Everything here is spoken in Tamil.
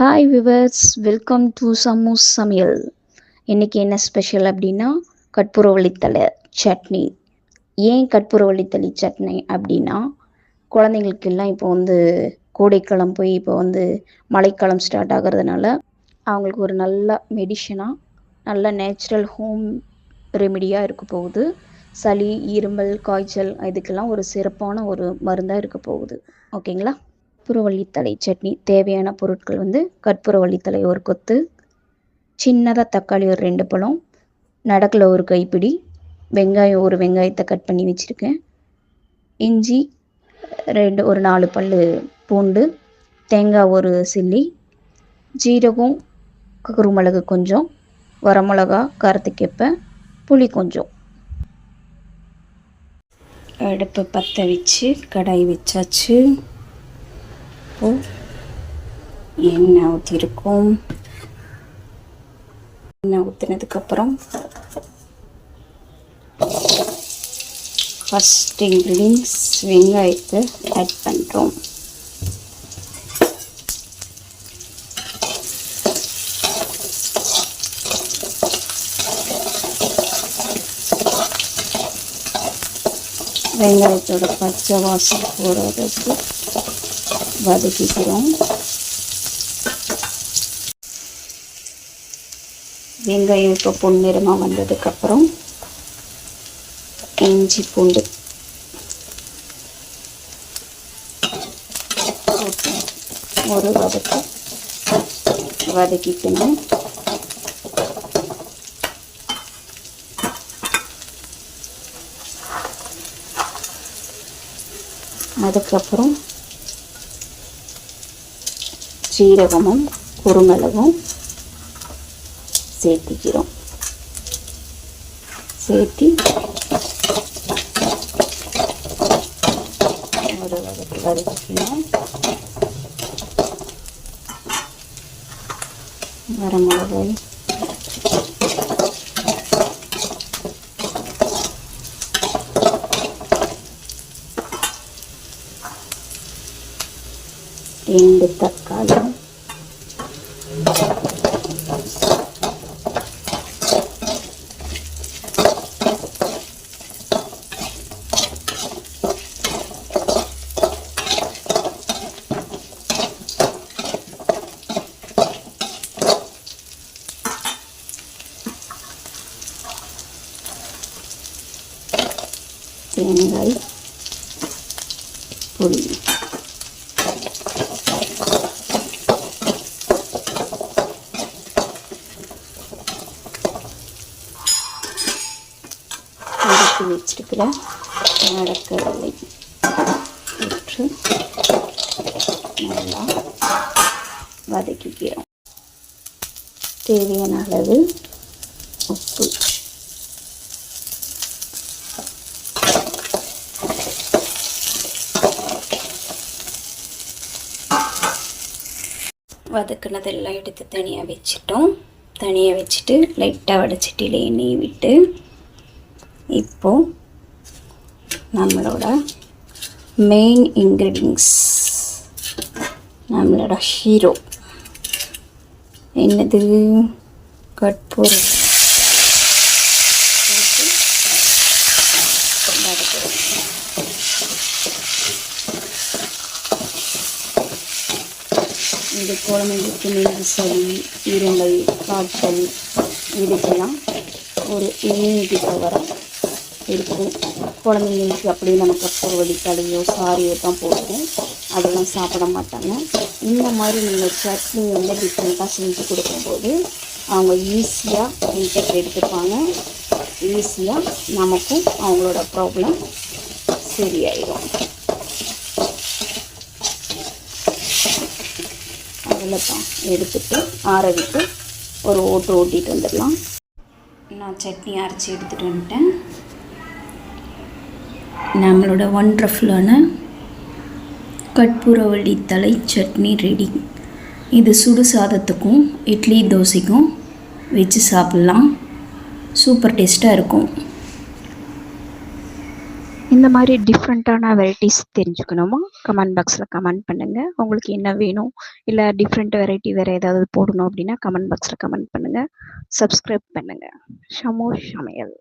Hi viewers welcome to Samoos Samayal இன்றைக்கி என்ன ஸ்பெஷல் அப்படின்னா கற்பூரவள்ளித்தலை சட்னி. ஏன் கற்பூரவள்ளித்தளி சட்னி அப்படின்னா குழந்தைங்களுக்கெல்லாம் இப்போ வந்து கோடைக்காலம் போய் இப்போ வந்து மழைக்காலம் ஸ்டார்ட் ஆகிறதுனால அவங்களுக்கு ஒரு நல்ல மெடிஷனாக நல்ல நேச்சுரல் ஹோம் ரெமிடியாக இருக்க போகுது. சளி இருமல் காய்ச்சல் இதுக்கெல்லாம் ஒரு சிறப்பான ஒரு மருந்தாக இருக்க போகுது. ஓகேங்களா கற்பூரவள்ளித்தலை சட்னி. தேவையான பொருட்கள் வந்து கற்பூரவள்ளித்தலை ஒரு கொத்து சின்னதாக தக்காளி ஒரு ரெண்டு பழம் நடக்கில் ஒரு கைப்பிடி வெங்காயம் ஒரு வெங்காயத்தை கட் பண்ணி வச்சுருக்கேன். இஞ்சி ரெண்டு ஒரு நாலு பல் பூண்டு தேங்காய் ஒரு சில்லி ஜீரகம் குருமிளகு கொஞ்சம் வரமிளகா காரத்துக்கேப்ப புளி கொஞ்சம். அடுப்பை பற்ற வச்சு கடாய் வச்சாச்சு. இப்போ எண்ணெய் ஊற்றிருக்கோம் எண்ணெய் ஊற்றினதுக்கப்புறம் ஃபஸ்ட் இன்க்ரீடியன்ஸ் வெங்காயத்தை ஆட் பண்ணுறோம் வெங்காயத்தோட பச்சை வாசம் போடுறதுக்கு வதக்கிக்கிறோம். வெங்காயம் இப்போ பொன்னிறமாக வந்ததுக்கப்புறம் இஞ்சி பூண்டு. ஒரு வதக்கு. வதக்கிக்கணும். அதுக்கப்புறம் சீரகமும் குறுமிளகும் சேர்த்திக்கிறோம். சேர்த்தி ஒரு வதக்கு வதக்கிக்கணும் வரமிளகாய் ரெண்டு தக்காளி. தேங்காய் பொடி எடுத்து வச்சிருக்கிற நடக்கடலை விட்டு நல்லா வதக்கிக்கிறோம். தேவையான அளவு உப்பு. வதக்குனதெல்லாம் எடுத்து தனியாக வச்சிட்டோம். தனியாக வச்சுட்டு லைட்டாக வடச்சட்டியில் எண்ணெய் விட்டு இப்போது நம்மளோட மெயின் இன்க்ரீடியன்ஸ் நம்மளோட ஹீரோ என்னது? கற்பூரம். போட்டு வதக்குறோம். இது குழந்தைங்களுக்கு நெஞ்சு சளி இருமல் காய்ச்சல் இதுக்கெல்லாம் ஒரு இம்யூனிட்டி பவராக இருக்கும் குழந்தைங்களுக்கு அப்படியே நமக்கு கற்பூரவடி தலையோ சாரியோ தான் போடுவோம் அதெல்லாம் சாப்பிட மாட்டாங்க. இந்த மாதிரி நீங்கள் சட்னி வந்து டிஃப்ரெண்ட்டாக செஞ்சு கொடுக்கும்போது அவங்க ஈஸியாக இன்டெக்ட் எடுத்துப்பாங்க. ஈஸியாக நமக்கும் அவங்களோட ப்ராப்ளம் சரியாயிடும் அவ்வளோதான் எடுத்துட்டு ஆரவிட்டு ஒரு ஓட்டு ஓட்டிகிட்டு வந்துடலாம். நான் சட்னி அரைச்சி எடுத்துகிட்டு வந்துட்டேன். நம்மளோட ஒண்டர்ஃபுல்லான கற்பூரவள்ளி தலை சட்னி ரெடி இது சுடு சாதத்துக்கும் இட்லி தோசைக்கும் வச்சு சாப்பிட்லாம். சூப்பர் டேஸ்ட்டாக இருக்கும். இந்த மாதிரி டிஃப்ரெண்ட்டான வெரைட்டிஸ் தெரிஞ்சுக்கணுமா? கமெண்ட் பாக்ஸில் கமெண்ட் பண்ணுங்கள் உங்களுக்கு என்ன வேணும்? இல்லை டிஃப்ரெண்ட் வெரைட்டி வேறு ஏதாவது போடணும் அப்படின்னா கமெண்ட் பாக்ஸில் கமெண்ட் பண்ணுங்கள் சப்ஸ்கிரைப் பண்ணுங்கள் ஷமோ சமையல்.